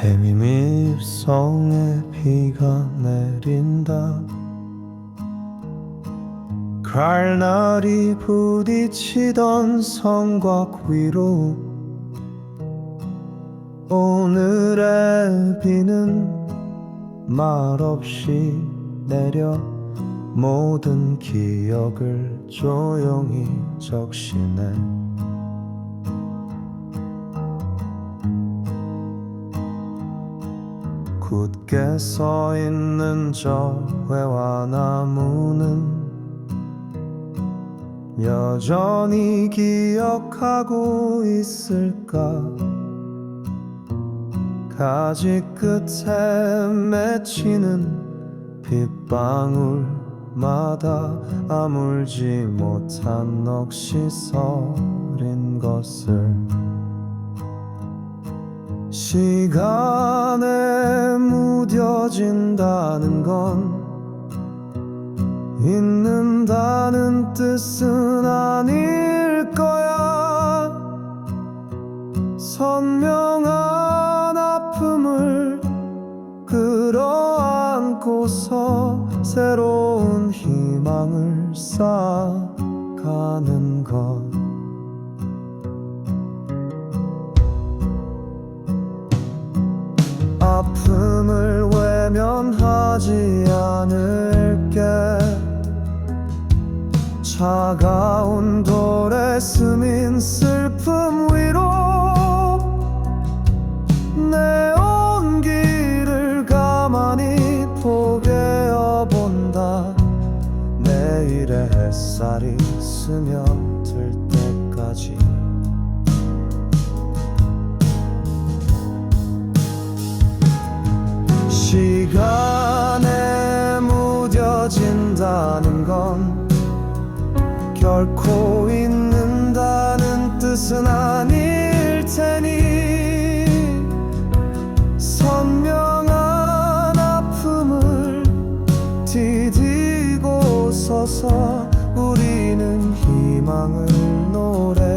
해미밀성에 비가 내린다. 칼날이 부딪히던 성곽 위로 오늘의 비는 말없이 내려 모든 기억을 조용히 적시네 굳게 서 있는 저 회화 나무는 여전히 기억하고 있을까? 가지 끝에 맺히는 빗방울마다 아물지 못한 넋이 서린 것을 시간에 무뎌진다는 건 잊는다는 뜻은 아닐 거야. 선명한 아픔을 끌어안고서 새로운 희망을 쌓아가는 것 아픔을 외면하지 않을게. 차가운 돌에 스민 슬픔 위로 내 온기를 가만히 포개어 본다. 내일의 햇살이 스며들 때까지 무뎌진다는 건 결코 잊는다는 뜻은 아닐 테니 선명한 아픔을 디디고 서서 우리는 희망을 노래